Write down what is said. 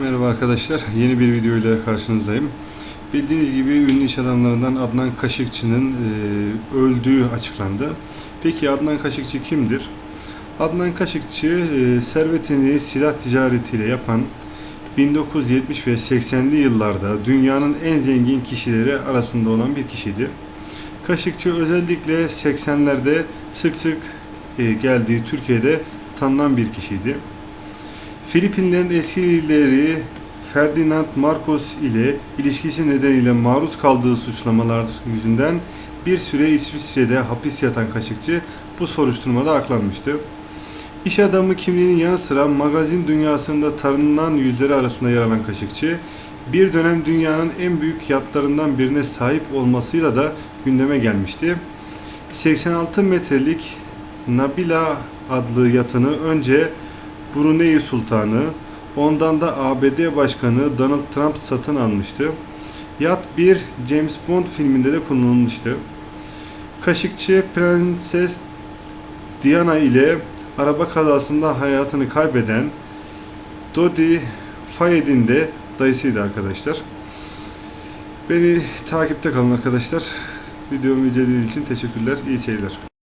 Merhaba arkadaşlar, yeni bir video ile karşınızdayım. Bildiğiniz gibi ünlü iş adamlarından Adnan Kaşıkçı'nın e, öldüğü açıklandı. Peki Adnan Kaşıkçı kimdir? Adnan Kaşıkçı e, servetini silah ticaretiyle yapan 1970 ve 80'li yıllarda dünyanın en zengin kişileri arasında olan bir kişiydi. Kaşıkçı özellikle 80'lerde sık sık e, geldiği Türkiye'de tanınan bir kişiydi. Filipinlerin eski lideri Ferdinand Marcos ile ilişkisi nedeniyle maruz kaldığı suçlamalar yüzünden bir süre İsviçre'de hapis yatan Kaşıkçı bu soruşturmada aklanmıştı. İş adamı kimliğinin yanı sıra magazin dünyasında tanınan yüzleri arasında yer alan Kaşıkçı, bir dönem dünyanın en büyük yatlarından birine sahip olmasıyla da gündeme gelmişti. 86 metrelik Nabila adlı yatını önce Brunei Sultanı, ondan da ABD Başkanı Donald Trump satın almıştı. Yat bir James Bond filminde de kullanılmıştı. Kaşıkçı Prenses Diana ile araba kazasında hayatını kaybeden Dodi Fayed'in de dayısıydı arkadaşlar. Beni takipte kalın arkadaşlar. Videomu izlediğiniz için teşekkürler. İyi seyirler.